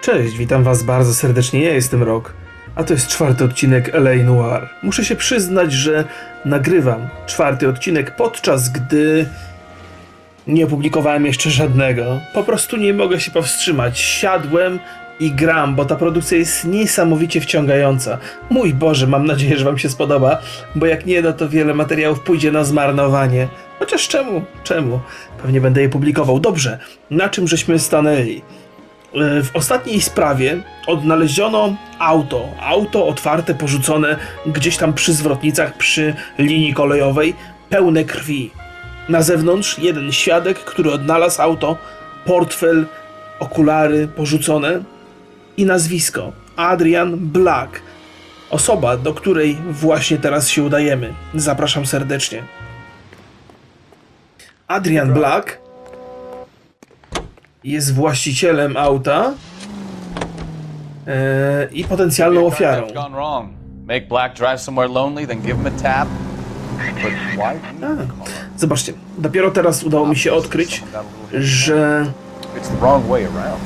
Cześć, witam was bardzo serdecznie, ja jestem Rok, a to jest czwarty odcinek LA Noir. Muszę się przyznać, że nagrywam czwarty odcinek podczas gdy nie opublikowałem jeszcze żadnego. Po prostu nie mogę się powstrzymać. Siadłem i gram, bo ta produkcja jest niesamowicie wciągająca. Mój Boże, mam nadzieję, że wam się spodoba, bo jak nie, no to wiele materiałów pójdzie na zmarnowanie. Chociaż czemu? Czemu? Pewnie będę je publikował. Dobrze, na czym żeśmy stanęli? E, W ostatniej sprawie odnaleziono auto. Auto otwarte, porzucone gdzieś tam przy zwrotnicach, przy linii kolejowej, pełne krwi. Na zewnątrz jeden świadek, który odnalazł auto, portfel, okulary porzucone i nazwisko Adrian Black. Osoba, do której właśnie teraz się udajemy. Zapraszam serdecznie. Adrian Black jest właścicielem auta e, i potencjalną ofiarą. Make Black drive somewhere lonely, then give him a tap? But why? A, zobaczcie, dopiero teraz udało mi się odkryć, że It's the wrong way around.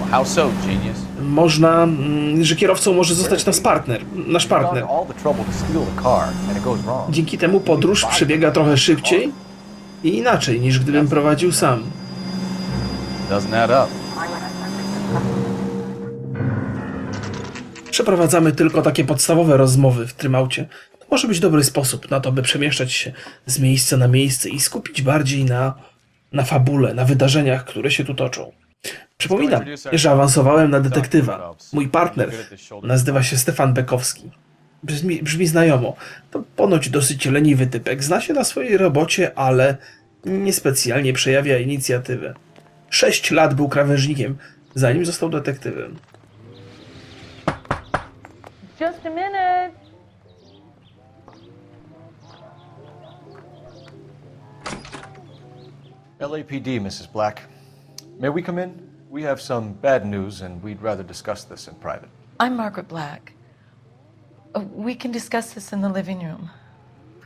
Well, how so, genius? można, mm, że kierowcą może zostać nasz partner, nasz partner. to all the trouble to steal the car, and it goes wrong. Dzięki temu podróż przebiega trochę szybciej i inaczej niż gdybym prowadził sam. Doesn't add up. Przeprowadzamy tylko takie podstawowe rozmowy w tym aucie. To może być dobry sposób na to, by przemieszczać się z miejsca na miejsce i skupić bardziej na, na fabule, na wydarzeniach, które się tu toczą. Przypominam, że awansowałem na detektywa. Mój partner nazywa się Stefan Bekowski. Brzmi, brzmi znajomo. To ponoć dosyć leniwy typek. Zna się na swojej robocie, ale niespecjalnie przejawia inicjatywę. Sześć lat był krawężnikiem, zanim został detektywem. Just a minute. LAPD, Mrs. Black. May we come in? We have some bad news, and we'd rather discuss this in private. I'm Margaret Black. Uh, We can discuss this in the living room.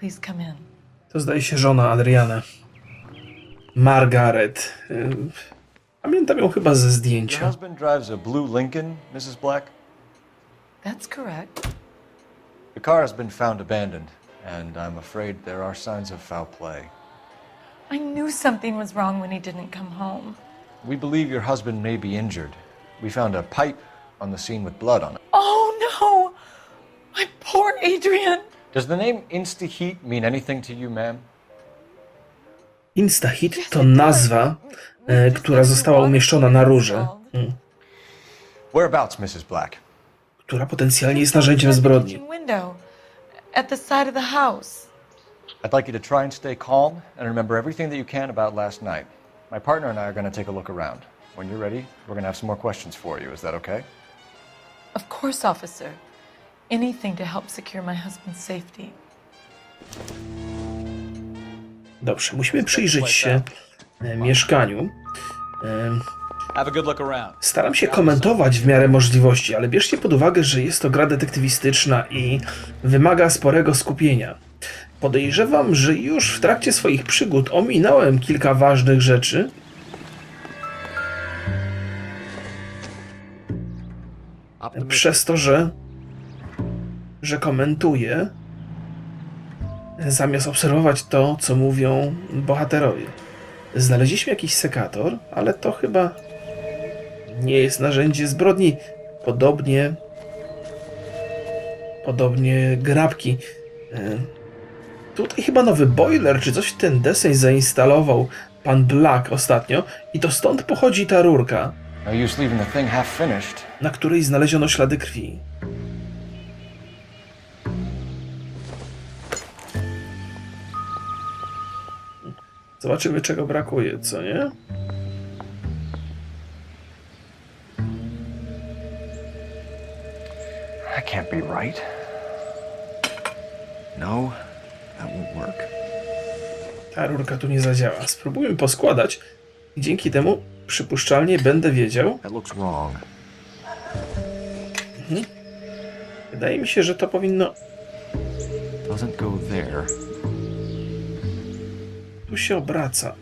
Please come in. To zdaje się żona Adriana. Margaret. Ym, Pamiętam ją chyba ze Your zdjęcia. husband drives a blue Lincoln, Mrs. Black? That's correct. The car has been found abandoned, and I'm afraid there are signs of foul play. I knew something was wrong when he didn't come home. We believe your husband may be injured. We found a pipe on the scene with blood on it. Oh no! My poor Adrian! Does the name InstaHeat mean anything to you, ma'am? Instahit to nazwa, która została umieszczona na rurze, mm, Whereabouts, Mrs. Black? która potencjalnie jest narzędziem zbrodni. Kitchen window at the side of the house. I'd like you to try and stay calm and remember everything that you can about last night. My partner and I are going to take a look around. When you're ready, we're going to have some more questions for you. Is that okay? Of course, officer. Anything to help secure my husband's safety. Dobrze, musimy przyjrzeć się e, mieszkaniu. E, look around. Staram się komentować w miarę możliwości, ale bierzcie pod uwagę, że jest to gra detektywistyczna i wymaga sporego skupienia. Podejrzewam, że już w trakcie swoich przygód ominąłem kilka ważnych rzeczy. Przez to, że, że komentuję, zamiast obserwować to, co mówią bohaterowie. Znaleźliśmy jakiś sekator, ale to chyba nie jest narzędzie zbrodni. Podobnie. Podobnie grabki. E, Tutaj chyba nowy boiler czy coś w ten deseń zainstalował pan Black ostatnio i to stąd pochodzi ta rurka, na której znaleziono ślady krwi. Zobaczymy czego brakuje, co nie? That can't be right. No, that won't work. Ta rurka tu nie zadziała. Spróbujmy poskładać i dzięki temu przypuszczalnie będę wiedział. That looks wrong. Wydaje mi się, że to powinno Doesn't go there. Tu się obraca.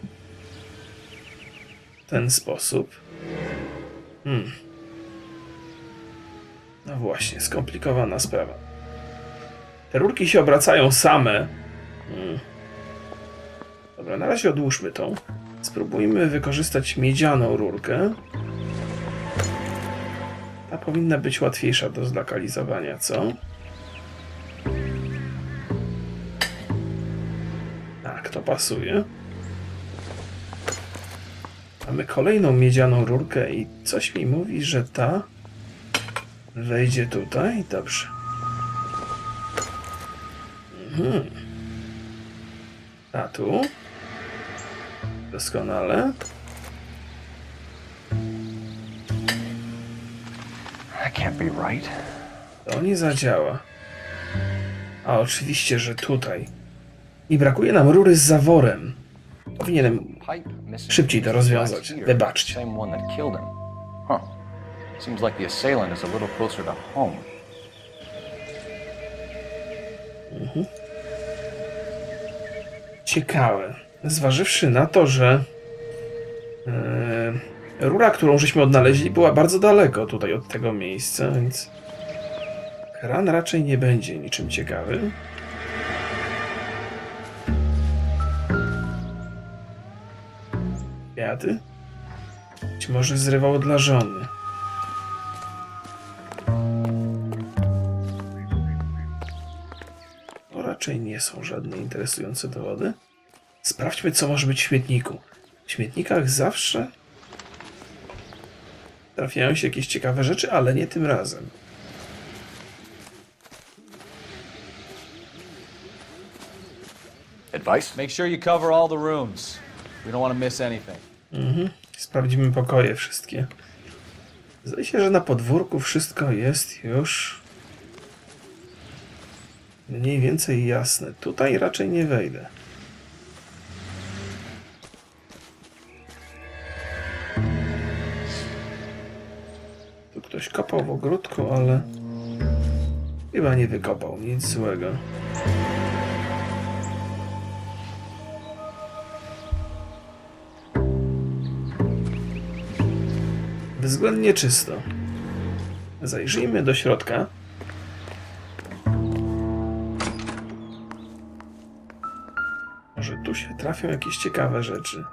W ten sposób. Hmm. No właśnie, skomplikowana sprawa. Te rurki się obracają same. Hmm. Dobra, na razie odłóżmy tą. Spróbujmy wykorzystać miedzianą rurkę. Ta powinna być łatwiejsza do zlokalizowania, co? Pasuje. Mamy kolejną miedzianą rurkę i coś mi mówi, że ta wejdzie tutaj. Dobrze. Mhm. A tu? Doskonale. That can't be right. To nie zadziała. A oczywiście, że tutaj. I brakuje nam rury z zaworem. Powinienem Szybciej to rozwiązać. Wybaczcie. Same one that killed him. Huh. Seems like the assailant is a little closer to home. ciekawe. Zważywszy na to, że e, rura, którą żeśmy odnaleźli, była bardzo daleko tutaj od tego miejsca, więc kran raczej nie będzie niczym ciekawym. Kwiaty? Być może zrywał dla żony. To raczej nie są żadne interesujące dowody. Sprawdźmy, co może być w śmietniku. W śmietnikach zawsze trafiają się jakieś ciekawe rzeczy, ale nie tym razem. Advice? Make sure you cover all the rooms. We don't want to miss anything. Sprawdzimy pokoje wszystkie. Zdaje się, że na podwórku wszystko jest już mniej więcej jasne. Tutaj raczej nie wejdę. Tu ktoś kopał w ogródku, ale chyba nie wykopał nic złego. Względnie czysto. Zajrzyjmy do środka. Może tu się trafią jakieś ciekawe rzeczy.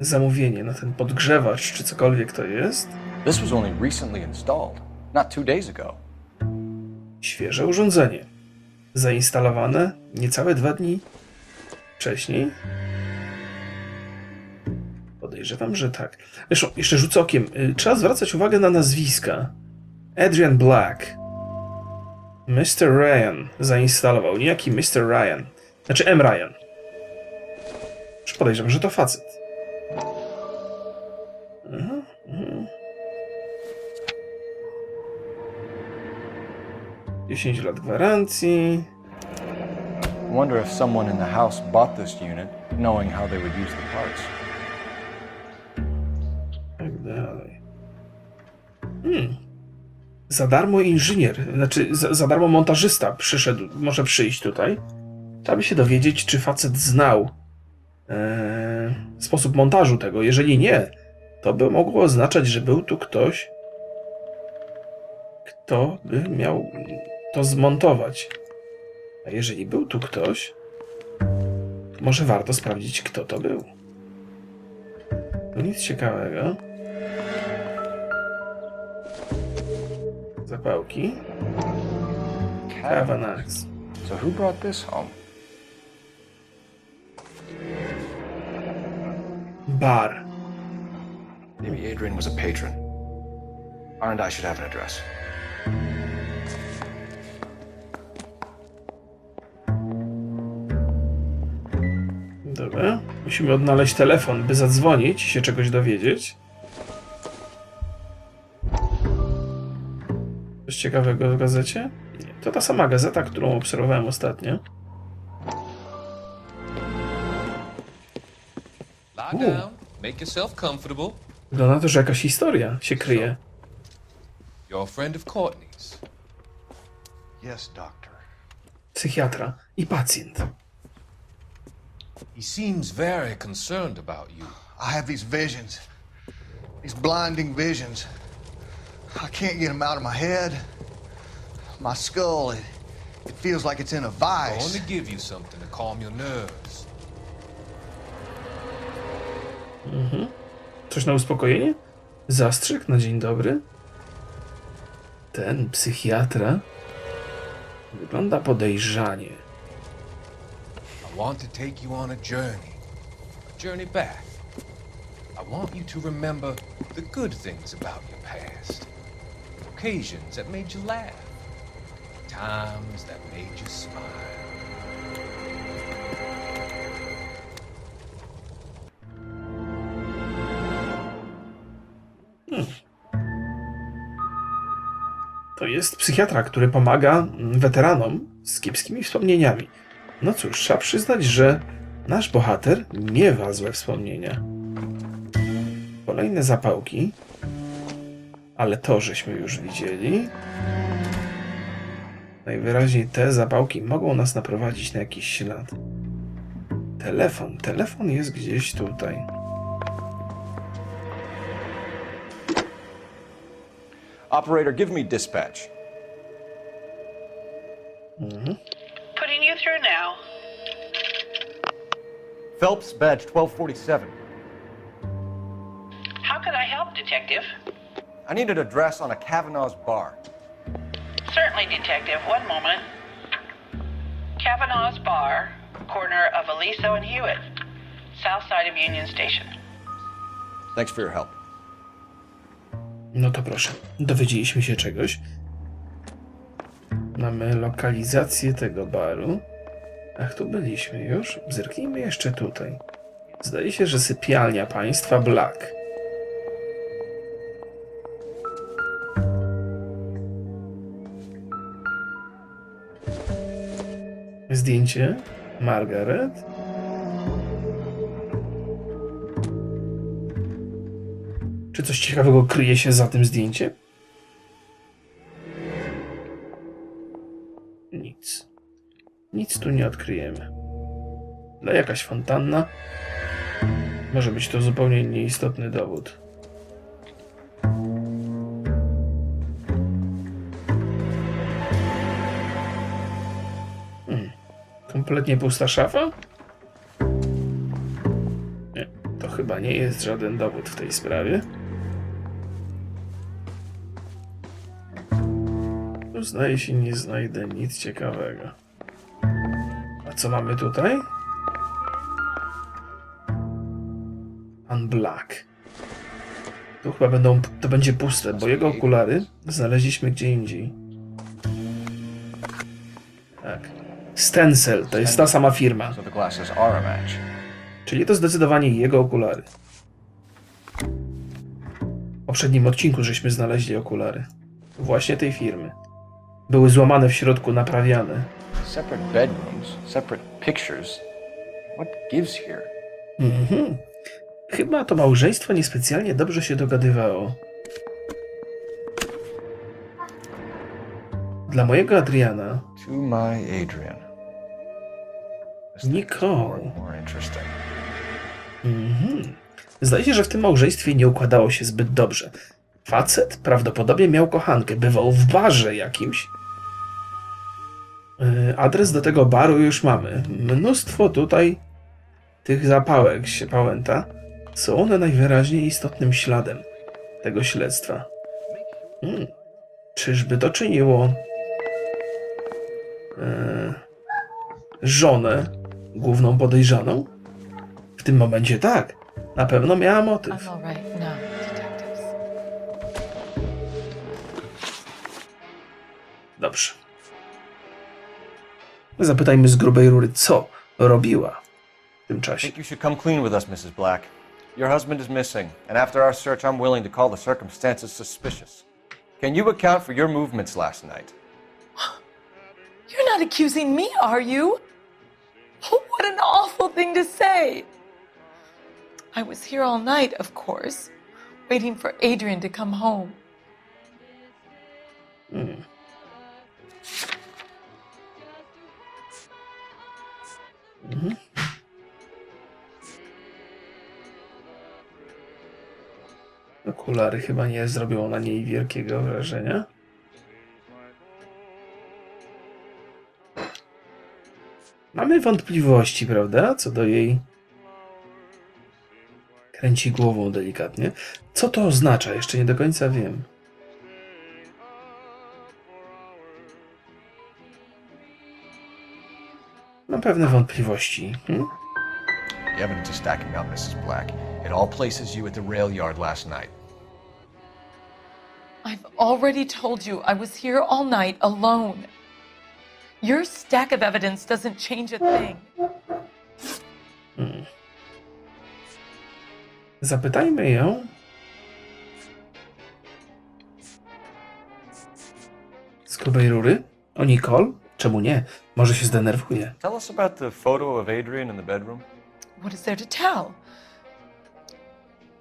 Zamówienie na ten podgrzewacz, czy cokolwiek to jest. This was only recently installed, not two days ago. Świeże urządzenie. Zainstalowane niecałe dwa dni wcześniej. Podejrzewam, że tak. Zresztą, jeszcze rzucę okiem. Y, Trzeba zwracać uwagę na nazwiska. Adrian Black. Mr. Ryan zainstalował. Niejaki Mr. Ryan. Znaczy M. Ryan. Już podejrzewam, że to facet. Mhm, mhm. 10 lat gwarancji. Wonder if someone in the house bought this unit, knowing how they would use the parts. Za darmo inżynier, znaczy za, za darmo montażysta przyszedł, może przyjść tutaj. Trzeba by się dowiedzieć, czy facet znał e, sposób montażu tego. Jeżeli nie, to by mogło oznaczać, że był tu ktoś, kto by miał to zmontować. A jeżeli był tu ktoś, to może warto sprawdzić, kto to był. To nic ciekawego. Zapałki. Kavanax. So who brought this home? Bar. Maybe Adrian was a patron. R&I should have an address. Dobra. Musimy odnaleźć telefon, by zadzwonić i się czegoś dowiedzieć. Ciekawego w gazecie? To ta sama gazeta, którą obserwowałem ostatnio. Make yourself comfortable. Wygląda na to, że jakaś historia się kryje. You're a friend of Courtney's. Yes, Doctor. Psychiatra i pacjent. He seems very concerned about you. I have these visions, these blinding visions. I can't get them out of my head. My skull, it, it feels like it's in a I want vice. to give you something to calm your nerves. Coś na uspokojenie? Zastrzyk na dzień dobry? Ten psychiatra wygląda podejrzanie. I want to take you on a journey. A journey back. I want you to remember the good things about your past. Occasions that made you laugh. Times that made you smile. To jest psychiatra, który pomaga weteranom z kiepskimi wspomnieniami. No cóż, trzeba przyznać, że nasz bohater miewa złe wspomnienia. Kolejne zapałki. Ale to żeśmy już widzieli. Najwyraźniej te zapałki mogą nas naprowadzić na jakiś ślad. Telefon. Telefon jest gdzieś tutaj. Operator, give me dispatch. Putting you through now. Phelps, badge 1247. How could I help, Detective? I need an address on a Kavanaugh's bar. Certainly, Detective. One moment. Kavanaugh's Bar, corner of Aliso and Hewitt, south side of Union Station. Thanks for your help. No to proszę, dowiedzieliśmy się czegoś. Mamy lokalizację tego baru. Ach, tu byliśmy już. Zerknijmy jeszcze tutaj. Zdaje się, że sypialnia państwa Black. Zdjęcie Margaret. Czy coś ciekawego kryje się za tym zdjęciem? Nic. Nic tu nie odkryjemy. No jakaś fontanna. Może być to zupełnie nieistotny dowód. Kompletnie pusta szafa? Nie, to chyba nie jest żaden dowód w tej sprawie. Tu zdaje się nie znajdę nic ciekawego. A co mamy tutaj? Pan Black. Tu chyba będą, to będzie puste, bo jego okulary znaleźliśmy gdzie indziej. Stencil, to jest ta sama firma. Czyli to zdecydowanie jego okulary. W poprzednim odcinku żeśmy znaleźli okulary. Właśnie tej firmy. Były złamane w środku, naprawiane. Separate bedrooms, separate pictures. What gives here? Chyba to małżeństwo niespecjalnie dobrze się dogadywało. Dla mojego Adriana, To my Adrian. Nicole. interesting. Zdaje się, że w tym małżeństwie nie układało się zbyt dobrze. Facet prawdopodobnie miał kochankę, bywał w barze jakimś. Yy, Adres do tego baru już mamy. Mnóstwo tutaj tych zapałek się pałęta. Są one najwyraźniej istotnym śladem tego śledztwa. Hmm. Czyżby to czyniło yy, żonę główną podejrzaną? W tym momencie tak. Na pewno miała motyw. I'm all right now, detectives. Dobrze. Zapytajmy z grubej rury, co robiła w tym I czasie. think you should come clean with us, Mrs. Black. Your husband is missing, and after our search, I'm willing to call the circumstances suspicious. Can you account for your movements last night? You're not accusing me, are you? Oh, what an awful thing to say. I was here all night, of course, waiting for Adrian to come home. Hmm. Hmm. Okulary chyba nie zrobią na niej wielkiego wrażenia. Mamy wątpliwości, prawda, co do jej. Kręci głową delikatnie. Co to oznacza? Jeszcze nie do końca wiem. Mam pewne wątpliwości. Hmm? Evidence is stacking up, Mrs. Black. It all places you at the rail yard last night. I've already told you I was here all night alone. Your stack of evidence doesn't change a thing. Zapytajmy ją. Z grubej rury? O Nicole? Czemu nie? Może się zdenerwuje. Tell us about the photo of Adrian in the bedroom. What is there to tell?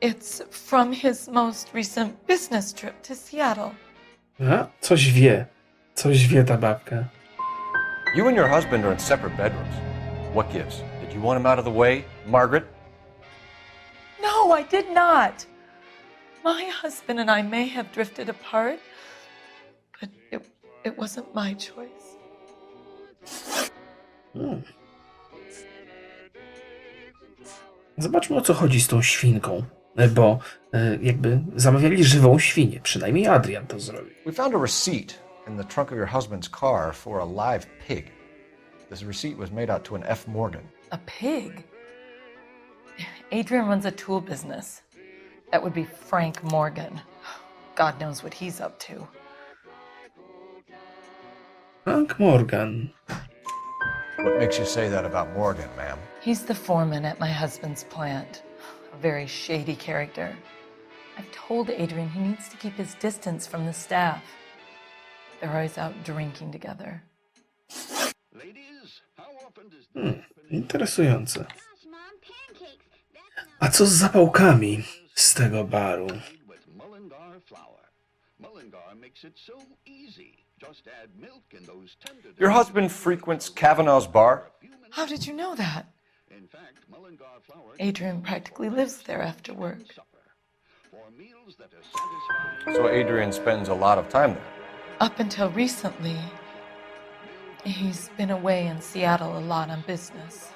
It's from his most recent business trip to Seattle. A? Coś wie. Coś wie ta babka. You and your husband are in separate bedrooms. What gives? Did you want him out of the way, Margaret? No, I did not. My husband and I may have drifted apart, but it, it wasn't my choice. Zobaczmy o co chodzi z tą świnką. E, Bo e, jakby zamawiali żywą świnię. Przynajmniej Adrian to zrobił. We found a receipt in the trunk of your husband's car for a live pig. This receipt was made out to an F. Morgan. A pig? Adrian runs a tool business. That would be Frank Morgan. God knows what he's up to. Frank Morgan. What makes you say that about Morgan, ma'am? He's the foreman at my husband's plant. A very shady character. I've told Adrian he needs to keep his distance from the staff. They're always out drinking together. Interesujące. A co z zapałkami z tego baru? with Mullingar flour. Mullingar makes it so easy. Just add milk and those tender. Your husband frequents Kavanaugh's bar? How did you know that? In fact, Mullingar flour Adrian practically lives there after work. supper for meals that are satisfying. So Adrian spends a lot of time there. Up until recently, he's been away in Seattle a lot on business.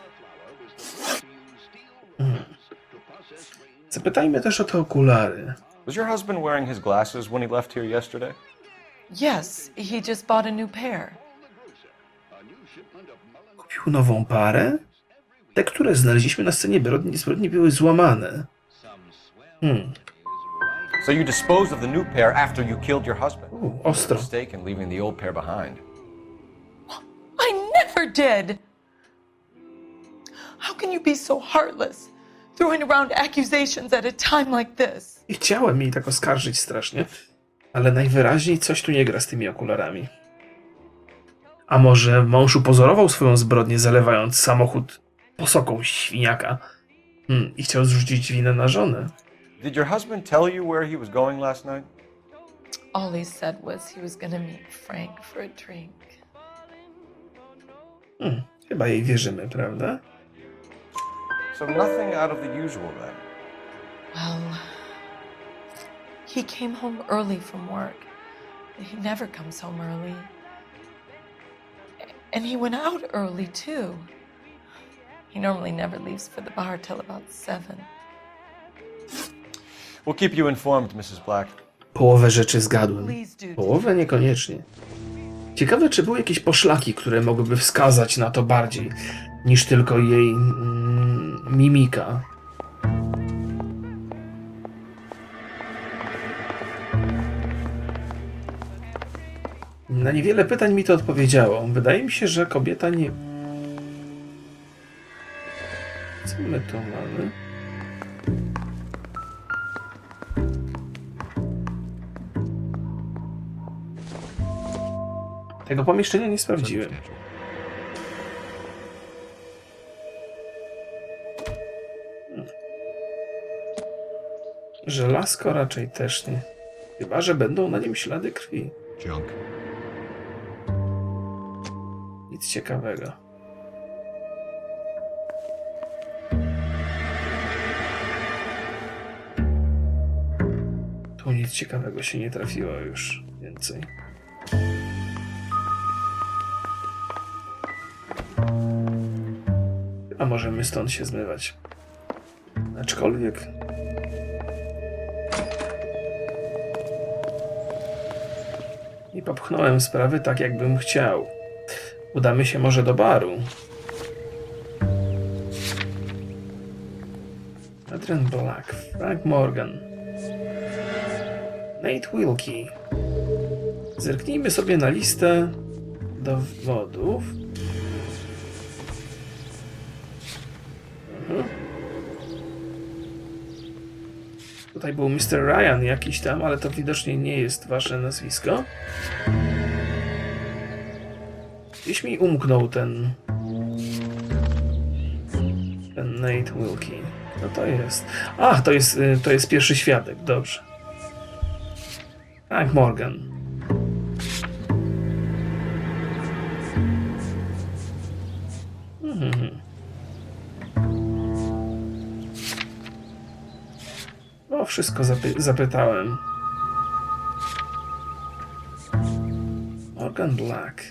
Zapytajmy też o te okulary. Was your husband wearing his glasses when he left here yesterday? Yes, he just bought a new pair. Kupił nową parę? Te, które znaleźliśmy na scenie zbrodni były złamane. Hmm, So you disposed of the new pair after you killed your husband. u, ostro. Mistake in leaving the old pair behind. I never did! How can you be so heartless, throwing around accusations at a time like this? I chciałem jej tak oskarżyć strasznie, ale najwyraźniej coś tu nie gra z tymi okularami. A może mąż upozorował swoją zbrodnię, zalewając samochód posoką świniaka hmm, i chciał zrzucić winę na żonę? Did your husband tell you where he was going last night? All he said was he was gonna meet Frank for a drink. Hmm, chyba jej wierzymy, prawda? So nothing out of the usual then. Well, he came home early from work. He never comes home early. And he went out early, too. He normally never leaves for the bar till about seven. We'll keep you informed, Mrs. Black. Połowę rzeczy zgadłem. Połowę niekoniecznie. Ciekawe, czy były jakieś poszlaki, które mogłyby wskazać na to bardziej niż tylko jej mm, mimika. Na niewiele pytań mi to odpowiedziało. Wydaje mi się, że kobieta nie. Co my tu mamy? Tego pomieszczenia nie sprawdziłem. Żelazko raczej też nie. Chyba, że będą na nim ślady krwi. Nic ciekawego. Tu nic ciekawego się nie trafiło już więcej. Możemy stąd się zmywać. Aczkolwiek. Nie popchnąłem sprawy tak, jakbym chciał. Udamy się może do baru. Adrian Black, Frank Morgan, Nate Wilkie. Zerknijmy sobie na listę dowodów. Tutaj był Mr. Ryan jakiś tam, ale to widocznie nie jest wasze nazwisko. Gdzieś mi umknął ten... Ten Nate Wilkie. No to jest... Ach, to jest, y, to jest pierwszy świadek, dobrze. Frank Morgan. Wszystko zapy zapytałem. Morgan Black.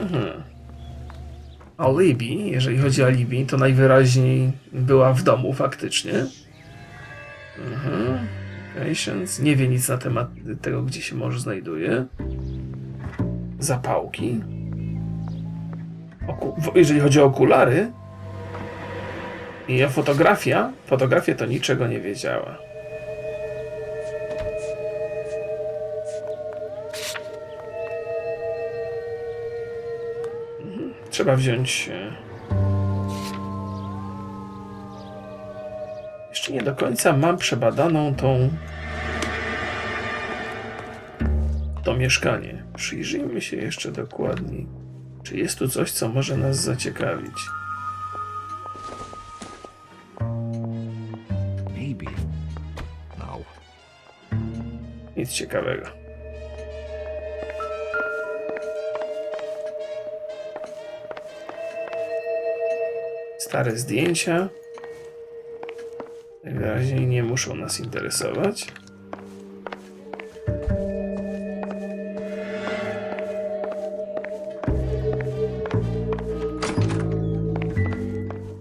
Mhm. Alibi, jeżeli chodzi o alibi, to najwyraźniej była w domu faktycznie. Mhm. Patience. Nie wie nic na temat tego, gdzie się mąż znajduje. Zapałki. Oku jeżeli chodzi o okulary i fotografia, fotografia to niczego nie wiedziała. Mhm. Trzeba wziąć. e, Jeszcze nie do końca mam przebadaną tą. To mieszkanie. Przyjrzyjmy się jeszcze dokładniej. Czy jest tu coś, co może nas zaciekawić? Nic ciekawego. Stare zdjęcia. Najwyraźniej nie muszą nas interesować.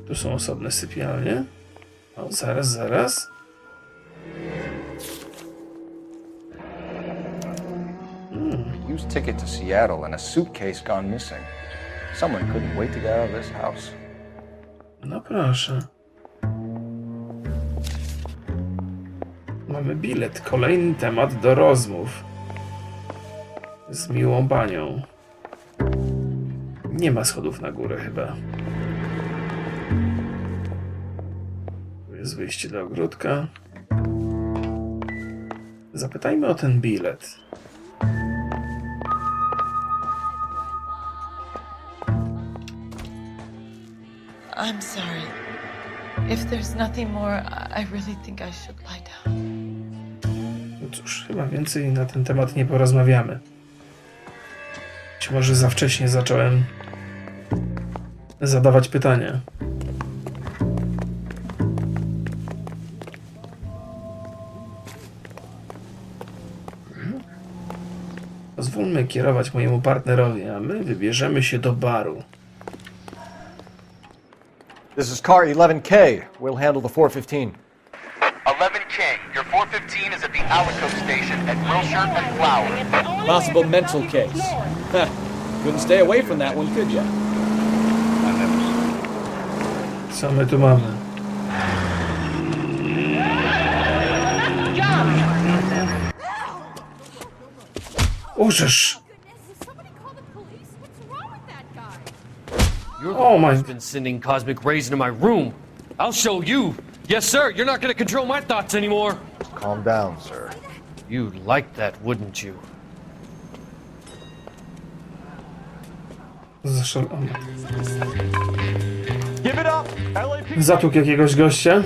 Tu są osobne sypialnie. O, zaraz, zaraz. Ticket to Seattle and a suitcase gone missing. Someone couldn't wait to get out of this house. No proszę. Mamy bilet. Kolejny temat do rozmów. Z miłą panią. Nie ma schodów na górę chyba. Tu jest wyjście do ogródka. Zapytajmy o ten bilet. I'm sorry. If there's nothing more, I really think I should lie down. No cóż, chyba więcej na ten temat nie porozmawiamy. Być może za wcześnie zacząłem zadawać pytania. Pozwólmy kierować mojemu partnerowi, a my wybierzemy się do baru. This is car 11K. We'll handle the 415. 11K, your 415 is at the Alico station at Wilshire and Flower. Possible mental case. Huh. Couldn't stay away from that one, could ya? Co my tu mamy? Użysz! Oh my- who's been sending cosmic rays into my room. I'll show you. Yes, sir. You're not going to control my thoughts anymore. Calm down, sir. You'd like that, wouldn't you? Zaszalony. Give it up! LAP! Zatuk jakiegoś gościa?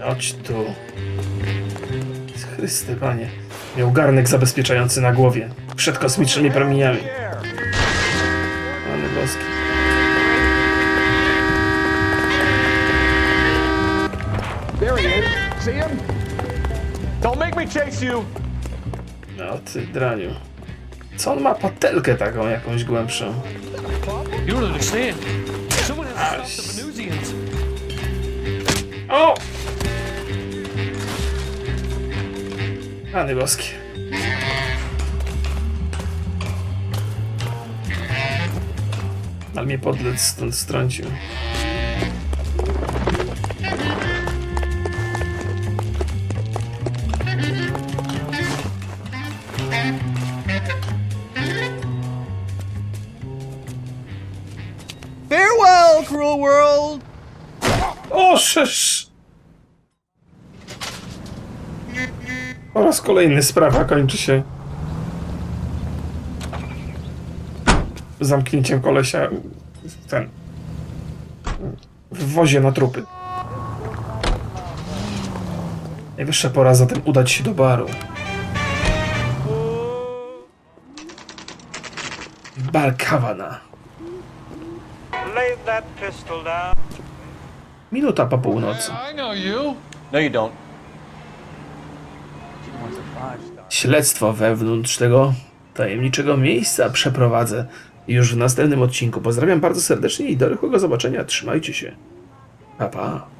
Chodź tu. Chryste, panie. Miał garnek zabezpieczający na głowie przed kosmicznymi promieniami. Ale boski. No ty draniu. Co on ma patelkę taką jakąś głębszą? O! Rany boskie. Ale mnie podlec stąd strącił. Farewell, cruel world! O, szysz! Po raz kolejny sprawa kończy się zamknięciem kolesia w ten w wozie na trupy. Najwyższa pora zatem udać się do baru. Bar Kawana. Minuta po północy. No. Śledztwo wewnątrz tego tajemniczego miejsca przeprowadzę już w następnym odcinku. Pozdrawiam bardzo serdecznie i do rychłego zobaczenia. Trzymajcie się. Pa, pa.